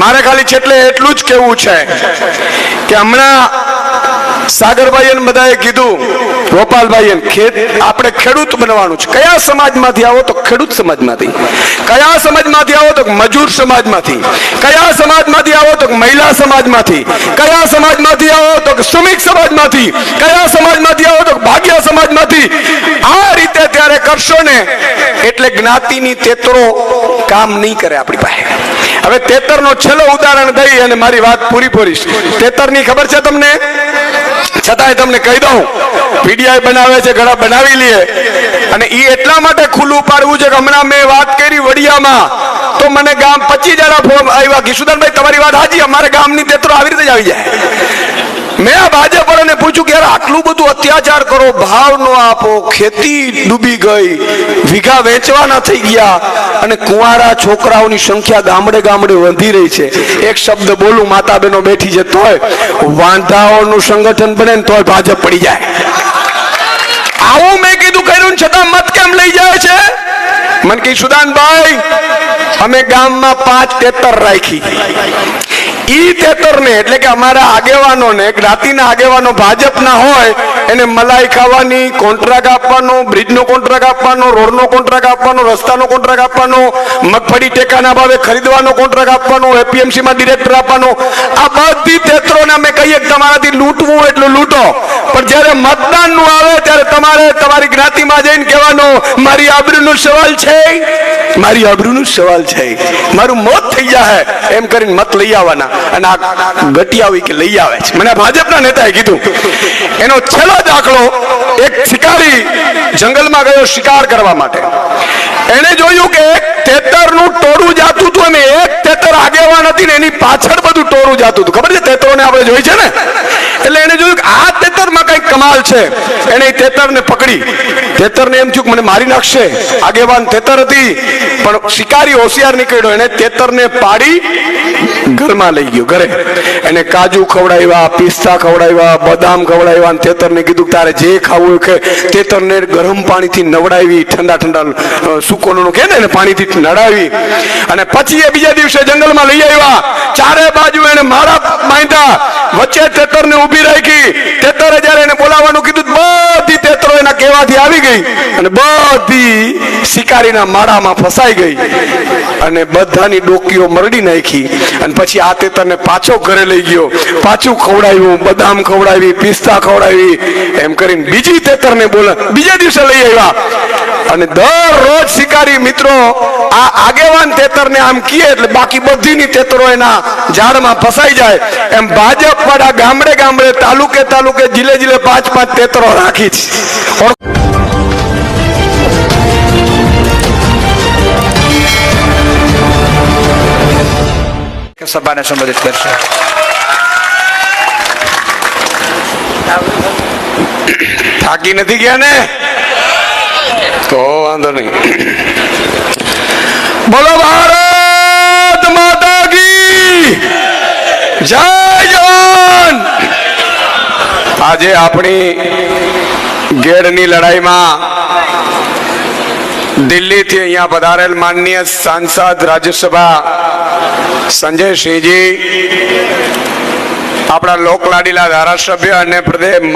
મારે ખાલી છેટલે એટલું જ કેવું છે કે હમણાં સાગરભાઈ બધાએ કીધું ગોપાલભાઈ ખેત, આપણે ખેડૂત બનવાનું છે. કયા સમાજમાંથી આવો તો ખેડૂત સમાજમાંથી. કયા સમાજમાંથી આવો તો મજૂર સમાજમાંથી. કયા સમાજમાંથી આવો તો મહિલા સમાજમાંથી. કયા સમાજમાંથી આવો તો શ્રમિક સમાજમાંથી. કયા સમાજમાંથી આવો તો ભાગ્ય સમાજમાંથી. આ રીતે ત્યારે કરશો ને, એટલે જ્ઞાતિની તેતરો કામ નહીં કરે આપણી પાસે. હવે તેતરનો છેલ્લો ઉદાહરણ દઈ અને મારી વાત પૂરી પૂરીશ. તેતરની ખબર છે તમને? છતાંય તમને કહી દઉં. પીડીઆઈ બનાવે છે, ઘણા બનાવી લે. અને એ એટલા માટે ખુલ્લું પાડવું છે કે હમણાં મેં વાત કરી વડિયામાં. તો મને ગામ પચીસ જણા ફોન આવ્યા કિશુદાનભાઈ તમારી વાત હાજી અમારે ગામની તેતરો આવી રીતે જ આવી જાય. મેં આ ભાજપ વાળાને પૂછ્યું કે યાર આટલું બધું અત્યાચાર કરો, ભાવ નો આપો, ખેતી ડૂબી ગઈ, વીઘા વેચવાના થઈ ગયા અને કુંવારા છોકરાઓની સંખ્યા ગામડે ગામડે વધી રહી છે. એક શબ્દ બોલું માતા બહેનો બેઠી છે તોય વાંધાઓનું સંગઠન બને ને તોય ભાજપ પડી જાય. આવું મેં કીધું કર્યું છતાં મત કેમ લઈ જાય છે? મન કી, સુદાનભાઈ, અમે ગામમાં પાંચ તેતર રાખી. ઈ તેતરને એટલે કે અમારા આગેવાનોને જ્ઞાતિના આગેવાનો ભાજપના હોય, એને મલાઈ ખાવાની, કોન્ટ્રાક્ટ આપવાનો, બ્રિજનો કોન્ટ્રાક્ટ આપવાનો, રોડનો કોન્ટ્રાક્ટ આપવાનો, રસ્તાનો કોન્ટ્રાક્ટ આપવાનો, મગફળી ટેકાના ભાવે ખરીદવાનો કોન્ટ્રાક્ટ આપવાનો, એપીએમસીમાં ડિરેક્ટર આપવાનો. આ બધી તેતરોને અમે કહીએ કે તમારાથી લૂંટવું એટલું લૂંટો. પણ જ્યારે મતદાનનું આવે, ત્યારે તમારે તમારી જ્ઞાતિમાં જઈને કહેવાનું મારી આબરૂનો સવાલ છે? મારી આબરૂનો સવાલ છે. મારું મોત થઈ જાય એમ કરીને મત લઈ આવવાના. અને આ ગટિયાવી કે લઈ આવે છે. મને ભાજપના નેતાએ કીધું. એનો છેલ્લો દાખલો, એક શિકારી જંગલમાં ગયો શિકાર કરવા માટે. એને જોયું કે એક તેતરનું ટોળું જાતું હતું. અને એક તેતર આગેવાન હતી ને એની પાછળ બધું ટોળું જાતું હતું. ખબર છે? તેતરોને આપણે જોઈ છે ને? એટલે એને જોયું કે આ તેતરમાં કંઈક કમાલ છે. એને તેતરને પકડી. તેતરને એમ કે મને મારી નાખશે. આગેવાન તેતર હતી, પણ શિકારી હોશિયાર નીકળ્યો. એને તેતરને પાડી ઘરમાં લઈ ગયો, ઘરે. એને કાજુ ખવડાવ્યા, પિસ્તા ખવડાવ્યા, બદામ ખવડાવ્યા તેતરને કીધું તારે જે ખાવું કે તેતરને ગરમ પાણીથી નવડાવી, ઠંડા ઠંડા સૂકોનું કે ને પાણીથી નડાવી અને પછી એ બીજા દિવસે જંગલમાં લઈ આવ્યા. ચારે બાજુ એને મારા બાંધ્યા વચ્ચે તેતરને ઊભી રાખી. તેતરે જ્યારે એને બોલાવવાનું કીધું, બધી તેતરો એના કહેવાથી આવી ગઈ. અને બધી શિકારીના માળામાં ફસાઈ ગઈ અને બધાની ડોકીઓ મરડી નાખી. અને પછી આ તેતરને પાછો ઘરે લઈ ગયો. પાછું ખવડાવ્યું, બદામ ખવડાવી, પિસ્તા ખવડાવી. એમ કરીને બીજી તેતરને બોલા, બીજા દિવસે લઈ આવ્યા. અને દરરોજ શિકારી મિત્રો આ આગેવાન તેતરને આમ કીએ એટલે બાકી બધીની તેતરો એના ઝાડમાં ફસાઈ જાય. એમ ભાજપ વાળા ગામડે ગામડે તાલુકે તાલુકે જિલ્લે જિલ્લે પાંચ પાંચ તેતરો રાખી છે. ઓળખ- સભાને સંબોધિત કરશે. થાકી નથી ગયા ને? તો વાંધો નહીં. બોલો ભારત માતા કી જય જવાન! આજે આપણી ગેડની લડાઈમાં દિલ્હીથી અહીંયા પધારેલ માનનીય સાંસદ રાજ્યસભા સંજય સિંહજી, આપણા લોકલાડીલા ધારાસભ્ય અને પ્રદેશ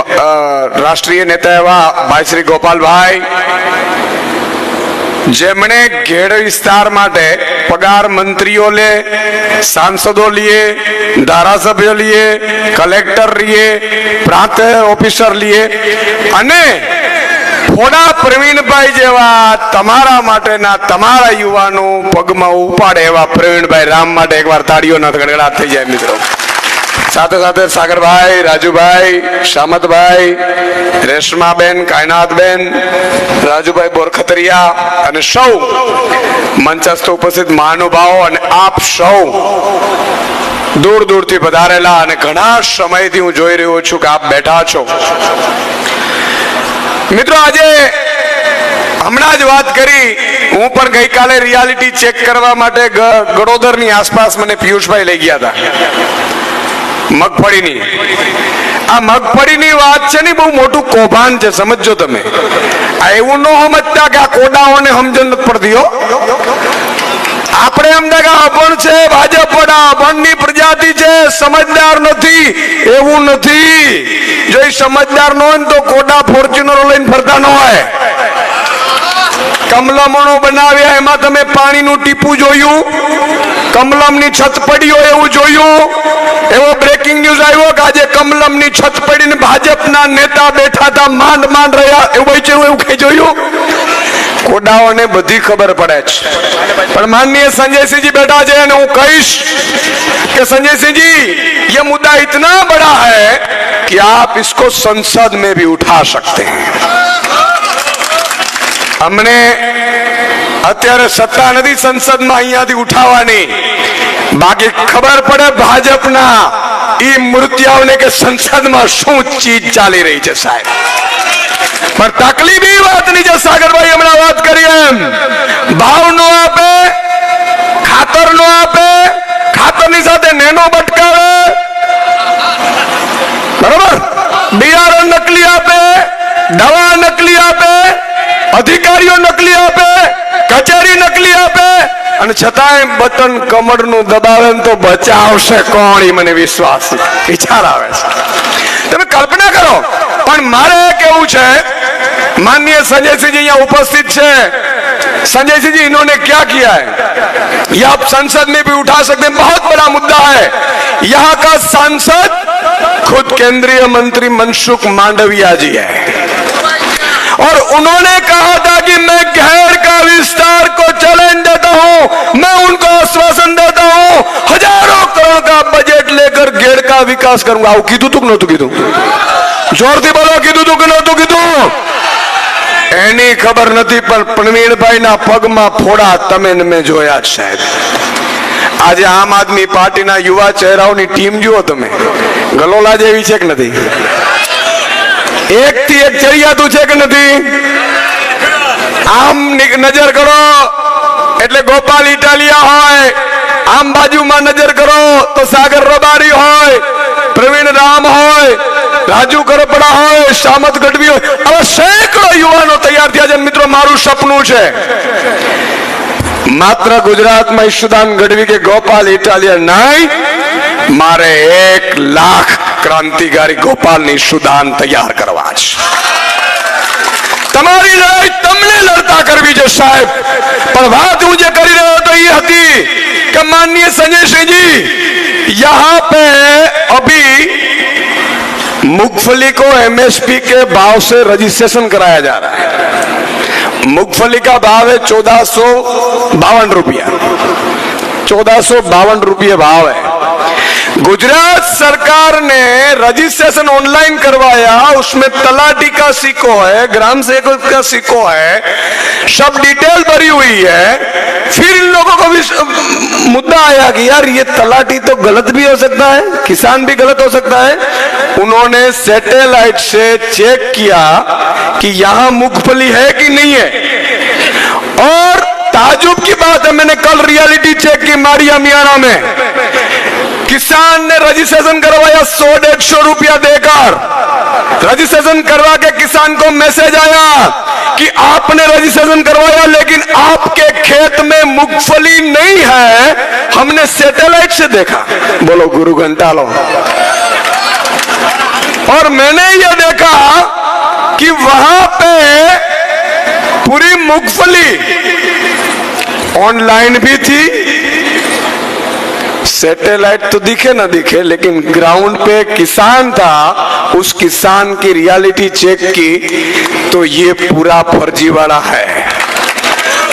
રાષ્ટ્રીય નેતા એવા ભાઈ શ્રી ગોપાલભાઈ, જેમણે ઘેડ વિસ્તાર માટે પગાર મંત્રીઓ લે, સાંસદો લીએ, ધારાસભ્યો લીએ, કલેક્ટર લીએ, પ્રાંત ઓફિસર લીએ અને થોડા પ્રવીણભાઈ જેવા તમારા માટેના તમારા યુવાનો પગમાં ઉપાડે એવા પ્રવીણભાઈ રામ માટે એકવાર તાળીઓના ગડગડાટ થઈ જાય મિત્રો. સાથે સાથે સાગરભાઈ, રાજુભાઈ શામતભાઈ રેશમાબેન, કાયનાથબેન, રાજુભાઈ બોરખતરિયા અને સૌ મંચસ્થ ઉપસ્થિત મહાનુભાવો અને આપ સૌ દૂર દૂરથી પધારેલા અને ઘણા સમયથી હું જોઈ રહ્યો છું કે આપ બેઠા છો. મિત્રો, આજે હમણાં જ વાત કરી. હું પણ ગઈકાલે રિયાલિટી ચેક કરવા માટે ગડોદરની આસપાસ મને પિયુષભાઈ લઈ ગયા હતા. મગફળીની. આ મગફળીની વાત છે ને, બહુ મોટું કૌભાંડ છે, સમજજો તમે. આ એવું ન સમજતા કે આ કોડાઓને સમજણ નથી પડતી આપણે એમ કે અભણ છે, ભાજપ વડા અભણ સમજદાર નથી, એવું નથી. જો એ સમજદાર ન હોય ને તો કોડા ફોર્ચ્યુનરો લઈને ફરતા ન હોય. કમલમણો બનાવ્યા, એમાં તમે પાણીનું ટીપું જોયું? કમલમની છત પડી એવું જોયું? એવો બ્રેકિંગ ન્યૂઝ આવ્યો કે આજે કમલમની છત પડીને ભાજપના નેતા બેઠા હતા માંડ માંડ રહ્યા એવું એવું કઈ જોયું? કોડાઓને બધી ખબર પડે છે પણ માનનીય संजयसिंह जी बैठा છે અને હું કહીશ કે संजयसिंह जी ये मुद्दा इतना बड़ा है कि आप इसको संसद में भी उठा सकते हैं हमने અત્યારે સત્તા નથી સંસદમાં અહીંયાથી ઉઠાવવાની બાકી ખબર પડે ભાજપના ઈ મૂર્તિઓને કે સંસદમાં શું ચીજ ચાલી રહી છે સાહેબ પણ તકલીફ એ વાતની જે સાગરભાઈ હમણાં વાત કરી એમ ભાવ નો આપે ખાતર નો આપે, ખાતરની સાથે નેનો બટકાવે. બરોબર? બિયારણ નકલી આપે, દવા નકલી આપે, અધિકારીઓ નકલી આપે, કચેરી નકલી આપે. અને છતાંય બટન કમરનું દબાવે તો બચાવશે કોણ એ મને વિશ્વાસ. વિચાર આવે છે. તમે કલ્પના કરો પણ મારે કેવું છે माननीय संजय सिंह जी यहाँ उपस्थित છે संजय सिंह जी इन्होंने क्या किया है ये आप संसद में भी उठा सकते हैं बहुत बड़ा मुद्दा है यहाँ का सांसद खुद केंद्रीय मंत्री मनसुख मांडविया जी है और उन्होंने कहा था कि मैं घेर का विस्तार को चैलेंज देता हूं मैं उनको आश्वासन देता हूं हजारों करोड़ का ગેર ગેર કા વિકાસ કરું? આવું કીધું તું કે નહોતું કીધું? જોરથી બોલો, કીધું તું કે નહોતું કીધું? એની ખબર નથી, પણ પ્રવીણભાઈ ના પગમાં ફોડા તમે ને મેં જોયા જ સાહેબ. આજે આમ આદમી પાર્ટીના યુવા ચહેરાઓની ટીમ જુઓ તમે. ગલોલા જેવી છે કે નથી? એક થી એક ચડિયાતું છે કે નથી? આમ નજર કરો. એટલે ગોપાલ ઇટાલિયા હોય આમ બાજુમાં નજર કરો તો સાગર રબારી હોય, પ્રવીણ રામ હોય, રાજુ કરપડા હોય, શામત ગઢવી હોય. હવે સેંકડો યુવાનો તૈયાર થયા છે મિત્રો, મારું સપનું છે માત્ર ગુજરાતમાં ઈશુદાન ગઢવી કે ગોપાલ ઇટાલિયન નહીં, મારે એક લાખ ક્રાંતિકારી ગોપાલની સુદાન તૈયાર કરવા છે. તમારી લડાઈ તમને લડતા કરવી છે સાહેબ. પણ વાત હું જે કરી રહ્યો હતો એ હતી माननीय संजय सिंह जी, यहाँ पे अभी मूंगफली को एमएसपी के भाव से रजिस्ट्रेशन कराया जा रहा है। मूंगफली का भाव है चौदह सो बावन रुपया। चौदह सो बावन रुपये भाव है। गुजरात सरकार ने रजिस्ट्रेशन ऑनलाइन करवाया, उसमें तलाटी का सिक्को है, ग्राम सेवक का सिक्को है, सब डिटेल भरी हुई है। फिर इन लोगों को भी मुद्दा आया कि यार ये तलाटी तो गलत भी हो सकता है, किसान भी गलत हो सकता है। उन्होंने सैटेलाइट से चेक किया कि यहाँ मूंगफली है कि नहीं है। और ताजुब की बात है, मैंने कल रियलिटी चेक की मारिया मियाना में। किसान ने रजिस्ट्रेशन करवाया सौ डेढ़ सौ रुपया देकर। रजिस्ट्रेशन करवा के किसान को मैसेज आया कि आपने रजिस्ट्रेशन करवाया, लेकिन आपके खेत में मूंगफली नहीं है। हमने सैटेलाइट से देखा। बोलो, गुरु घंटालो और मैंने ये देखा कि वहाँ पे पूरी मूंगफली ऑनलाइन भी थी सैटेलाइट तो दिखे ना दिखे लेकिन ग्राउंड पे किसान था उस किसान की रियलिटी चेक की तो ये पूरा फर्जीवाड़ा है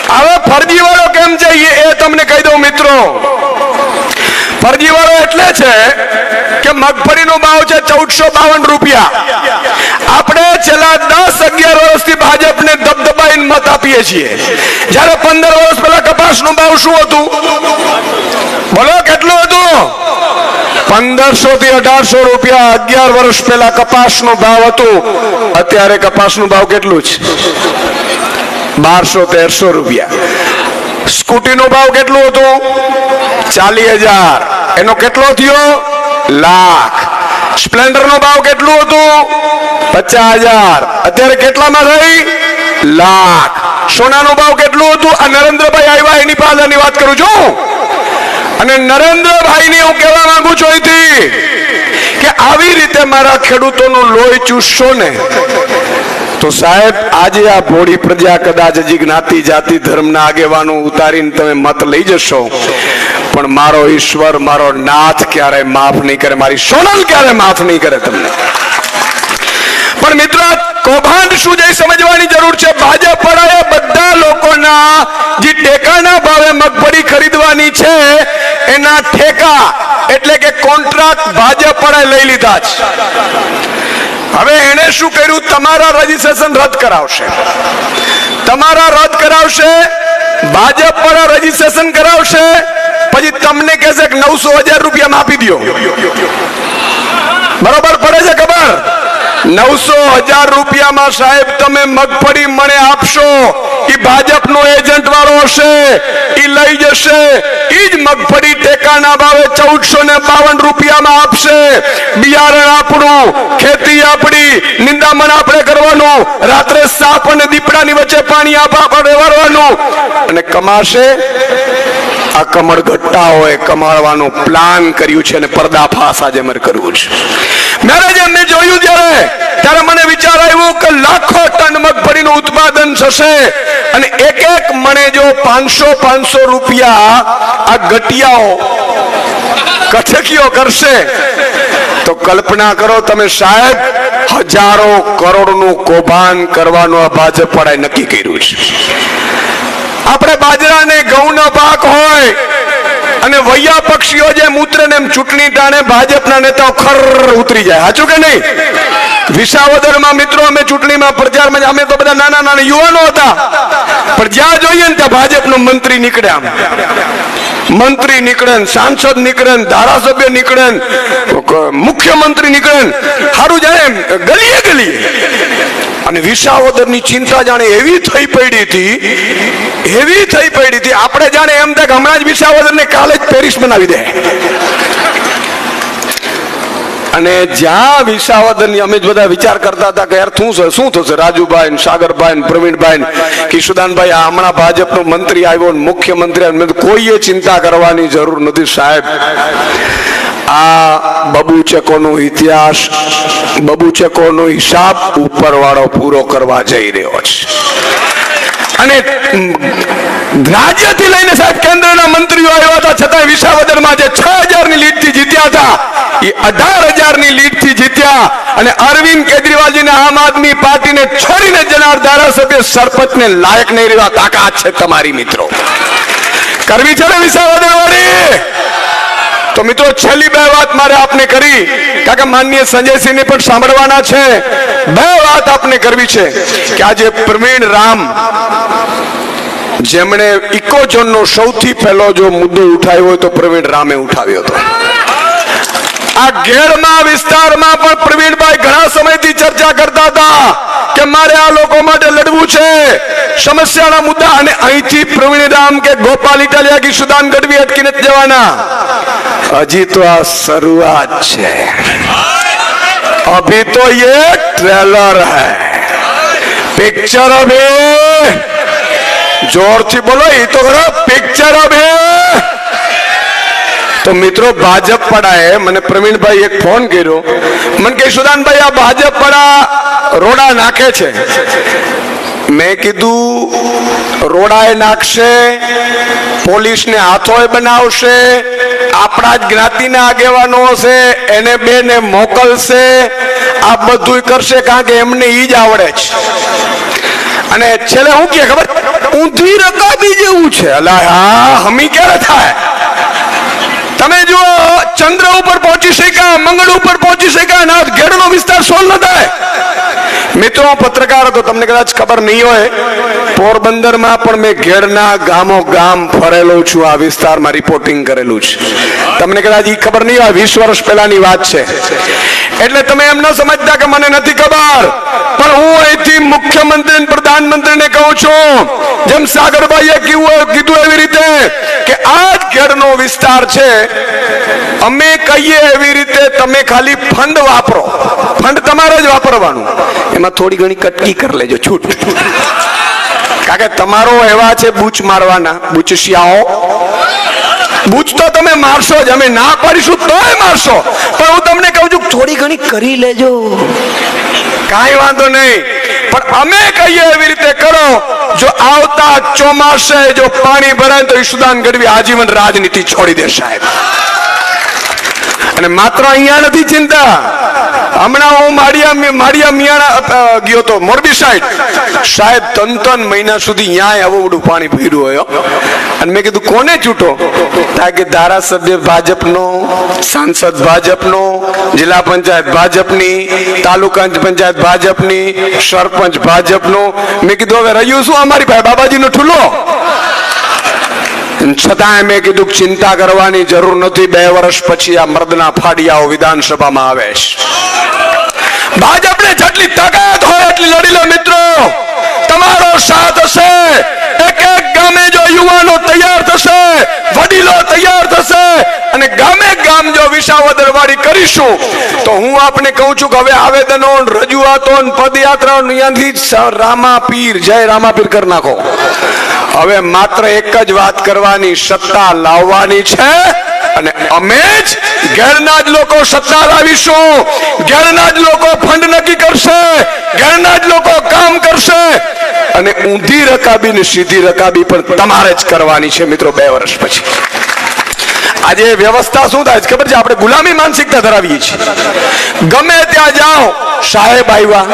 હવે ફરજીવાળો કેમ છે એ એ તમને કહી દઉં મિત્રો ફરજીવાળો એટલે છે કે મગફળીનો ભાવ છે ચૌદસો બાવન રૂપિયા મત છીએ. જ્યારે પંદર વર્ષ પહેલા કપાસનો ભાવ શું હતું? બોલો, કેટલું હતું? પંદરસો થી અઢારસો રૂપિયા અગિયાર વર્ષ પહેલા કપાસનો ભાવ હતું. અત્યારે કપાસનું ભાવ કેટલું છે? બારસો તેરસો રૂપિયા. સ્કૂટીનો ભાવ કેટલું હતું? ચાલીસ હજાર. એનો કેટલો થયો? લાખ. સ્પ્લેન્ડર નો ભાવ કેટલું હતું? પચાસ હજાર. અત્યારે કેટલામાં થઈ? લાખ. સોનાનો ભાવ કેટલું હતું? આ નરેન્દ્રભાઈ આવ્યા, એની પાછળની વાત કરું છું. અને નરેન્દ્રભાઈને હું કહેવા માંગુ છું અહીંથી કે આવી રીતે મારા ખેડૂતોનું લોહી ચૂસશો ને, તો સાહેબ, આજે આ ભોળી પ્રજા કદાચ હજી જ્ઞાતિ, જાતિ, ધર્મના આગેવાનો ઉતારીને તમે મત લઈ જશો. પણ મારો ઈશ્વર, મારો નાથ ક્યારે માફ નહીં કરે, મારી સોનલ ક્યારે માફ નહીં કરે તમને. પણ મિત્રો કૌભાંડ શું છે સમજવાની જરૂર છે? ભાજપ વાળાએ બધા લોકોના જે ટેકાના ભાવે મગફળી ખરીદવાની છે, એના ઠેકા એટલે કે કોન્ટ્રાક્ટ ભાજપ લઈ લીધા છે. હવે એને શું કર્યું? તમારા રજીસ્ટ્રેશન રદ કરાવશે. તમારા રદ કરાવશે ભાજપ પર રજીસ્ટ્રેશન કરાવશે, પછી તમને કહેશે કે નવસો હજાર રૂપિયા આપી દો બરોબર પડે છે ખબર? નવસો હજાર રૂપિયામાં સાહેબ તમે મગફળી મને આપશો ભાજપનો એજન્ટ વાળો હશે એ લઈ જશે. એ જ મગફળી ટેકાના ભાવે ચૌદસો ને બાવન રૂપિયામાં આપશે. બિયારણ આપણું, ખેતી આપણી, નિંદામણ આપણે કરવાનું. રાત્રે સાપ અને દીપડાની વચ્ચે પાણી આપવા રહેવાનું. અને કમાશે? આ કમળ ઘટ્ટાઓએ કમાળવાનું પ્લાન કર્યું છે અને પર્દાફાશ આજે મારે કરવું છે. મેરેજ એમને જોયું જ્યારે, ત્યારે મને વિચાર આવ્યો કે લાખો ટન મગફળીનું ઉત્પાદન થશે અને એક એક મણે જો પાંચસો પાંચસો રૂપિયા આ ગટિયાઓ કથકીઓ કરશે, તો કલ્પના કરો તમે સાહેબ, હજારો કરોડનું કૌભાંડ કરવાનું આ ભાજપ વાળાએ નક્કી કર્યું છે. આપણે બાજરા ને ઘઉંનો પાક હોય અને વૈયા પક્ષીઓ જે મૂત્ર ને એમ ચૂંટણી ટાણે ભાજપના નેતાઓ ખર ઉતરી જાય. સાચું કે નહીં? વિસાવદરમાં મિત્રો અમે ચૂંટણીમાં પ્રચારમાં અમે તો બધા નાના નાના યુવાનો હતા. પણ જ્યાં જોઈએ ને ત્યાં ભાજપનો મંત્રી નીકળે આમ. મંત્રી નીકળે સાંસદ નીકળે ધારાસભ્ય નીકળે મુખ્યમંત્રી નીકળે ને સારું જાણે ગલીએ ગલીએ. અને વિસાવદરની ચિંતા જાણે એવી થઈ પડી હતી, એવી થઈ પડી હતી, આપણે જાણે એમ થાય કે હમણાં જ વિશાવદર ને કાલે જ પેરિસ બનાવી દે. અને જ્યાં વિસાવદરની અમે બધા વિચાર કરતા હતા કે યાર શું છે, શું થશે? રાજુભાઈ સાગરભાઈ પ્રવીણભાઈ કિશુદાનભાઈ હમણાં ભાજપનો મંત્રી આવ્યો મુખ્યમંત્રી. કોઈએ ચિંતા કરવાની જરૂર નથી સાહેબ. આ બબુચકોનો ઇતિહાસ, બબુચકોનો હિસાબ ઉપરવાળો પૂરો કરવા જઈ રહ્યો છે. અને રાજ્યથી લઈને સાહેબ કેન્દ્રના મંત્રીઓ આવ્યા હતા છતાં વિસાવદરમાં જે છ હજારની લીડથી જીત્યા હતા. એ અઢાર હજારની લીડથી જીત્યા અને અરવિંદ કેજરીવાલજીને આમ આદમી પાર્ટીને છોડીને જનાર ધારાસભ્ય સરપંચને લાયક નહીં રહેવા તાકાત છે તમારી મિત્રો. કરવી છે ને વિસાવદર તો મિત્રો, છેલ્લી બે વાત મારે આપને કરી. કારણ કે માનનીય સંજયસિંહને પણ સાંભળવાના છે. બે વાત આપને કરવી છે કે આજે પ્રવીણ રામ જેમણે ઇકોઝોનનો સૌથી પહેલો જો મુદ્દો ઉઠાવ્યો તો પ્રવીણ રામે ઉઠાવ્યો હતો. આ વિસ્તારમાં પણ પ્રવીણભાઈ ઘણા સમયથી ચર્ચા કરતા હતા કે મારે આ લોકો માટે લડવું છે. સમસ્યાના મુદ્દા અને અહીંથી પ્રવીણરામ કે ગોપાલ ઇટાલિયા ગઢવી અટકી નથી જવાના. હજી તો આ શરૂઆત છે. અભી તો એ ટ્રેલર હૈ. પિક્ચર અભી. જોરથી બોલો એ તો ખરા પિક્ચર અભી. તો મિત્રો, ભાજપ પડાએ. મને પ્રવીણભાઈ એક ફોન કર્યો. મને કે સુદાનભાઈ, આ ભાજપ પડા રોડા નાખે છે. મેં કીધું, રોડાએ નાખશે, પોલીસને હાથોએ બનાવશે, આપણા જ જ્ઞાતિના આગેવાનો હશે, એને બેને મોકલશે, આ બધું કરશે કારણ કે એમને ઈ જ આવડે છે. અને છેલ્લે હું કે ખબર, ઊંધી રકાબી જેવું છે. અલા હા, હમી ક્યારે થાય? તમે જો ચંદ્ર ઉપર પહોંચી શક્યા, મંગળ ઉપર પહોંચી શક્યા ના ઘેડનો વિસ્તાર સોલ ન થાય મિત્રો પત્રકાર હતો તમને કદાચ ખબર નહીં હોય પોરબંદરમાં પણ મેં ઘેડના ગામો ગામ ફરેલો છું, આ વિસ્તારમાં રિપોર્ટિંગ કરેલું છે. તમને કદાચ એ ખબર નહીં હોય, વીસ વર્ષ પહેલાની વાત છે. એટલે તમે એમ ન સમજતા કે મને નથી ખબર, પણ હું અહીંથી મુખ્યમંત્રી અને પ્રધાનમંત્રીને કહું છું, જેમ સાગરભાઈએ કીધું કીધું એવી રીતે કે આ જ ઘેડનો વિસ્તાર છે, અમે કહીએ એવી રીતે તમે ખાલી ફંડ વાપરો. ફંડ તમારે જ વાપરવાનું. એમાં થોડી ઘણી કટકી કરી લેજો, છૂટ. કારણ કે તમારો એવા છે બૂચ મારવાના, બૂચશિયાઓ. બૂચ તો તમે મારશો જ, અમે ના પાડીશું તોય મારશો. પણ હું તમને કહું છું, થોડી ઘણી કરી લેજો. કાંઈ વાંધો નહીં. પણ અમે કહીએ એવી રીતે કરો, જો આવતા ચોમાસે જો પાણી ભરાય તો ઈશુદાન ગઢવી આજીવન રાજનીતિ છોડી દે સાહેબ. અને માત્ર અહીંયા નથી ચિંતા. હમણાં હું માળિયા માળિયા મિયાણા ગયો તો મોરબી સાઈડ. સાહેબ, ત્રણ ત્રણ મહિના સુધી ન્યાય આવું બધું પાણી ભર્યું હોય અને મેં કીધું, કોને ચૂંટો? કારણ કે ધારાસભ્ય ભાજપનો, સાંસદ ભાજપનો, જિલ્લા પંચાયત ભાજપની, તાલુકા પંચાયત ભાજપની, સરપંચ ભાજપનો. મેં કીધું, હવે રહ્યું શું અમારી પાસે? બાબાજીનો ઠૂલો છતાંય મેં કીધું ચિંતા કરવાની જરૂર નથી. બે વર્ષ પછી આ મર્દના ફાડિયાઓ વિધાનસભામાં આવે છે. ભાજપને જેટલી તાકાત હોય એટલી લડી લો મિત્રો. તમારો સાથ હશે. એક એક ગામે જો યુવાનો તૈયાર થશે, વડીલો તૈયાર અને ગામે ગામ જો વિસાવદર વાળી કરીશું, તો હું આપને કહું છું કે હવે આવેદનો, રજૂઆતો ને પદયાત્રાઓ અહીંયાથી રામાપીર જય રામાપીર કરી નાખો. હવે માત્ર એક જ વાત કરવાની, સત્તા લાવવાની છે, અને અમે જ ઘેરના જ લોકો સત્તા લાવીશું. ઘેરના જ લોકો ફંડ નક્કી કરશે, ઘેરના જ લોકો કામ કરશે, અને ઊંધી રકાબી ને સીધી રકાબી પણ તમારે જ કરવાની છે મિત્રો બે વર્ષ પછી. આજે વ્યવસ્થા શું થાય ખબર છે? આપણે ગુલામી માનસિકતા ધરાવીએ છીએ. ગમે ત્યાં જાઓ, સાહેબ આવ્યા.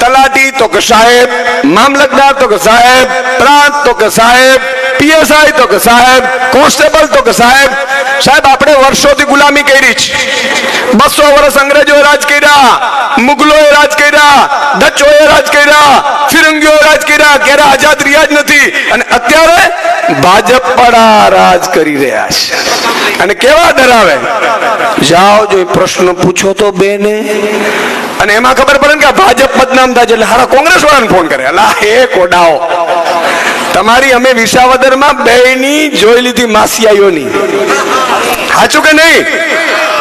તલાટી તો કે સાહેબ, મામલતદાર તો કે સાહેબ, પ્રાંત તો કે સાહેબ, પીએસઆઈ તો કે સાહેબ, કોન્સ્ટેબલ તો કે સાહેબ. સાહેબ, આપણે વર્ષોથી ગુલામી કરી છે. બસો વર્ષ અંગ્રેજોએ રાજ કર્યા, મુગલોએ રાજ કર્યા, ડચોએ રાજ કર્યા ફિરંગીઓએ રાજ કર્યા. ક્યારે આઝાદ રિયાજ નથી અને ભાજપ પડા રાજ કરી રહ્યા છે. અને કેવા ડરાવે? જાઓ જો પ્રશ્ન પૂછો તો બેને. અને એમાં ખબર પડે કે ભાજપ બદનામ થાય છે એટલે હારા કોંગ્રેસ વાળાને ફોન કરે. અલા, હે કોડાઓ, તમારી અમે વિસાવદરમાં બેની જોઈ લીધી માસિયાઈઓની સાચું કે નહીં?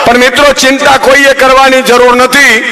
પણ મિત્રો, ચિંતા કોઈએ કરવાની જરૂર નથી.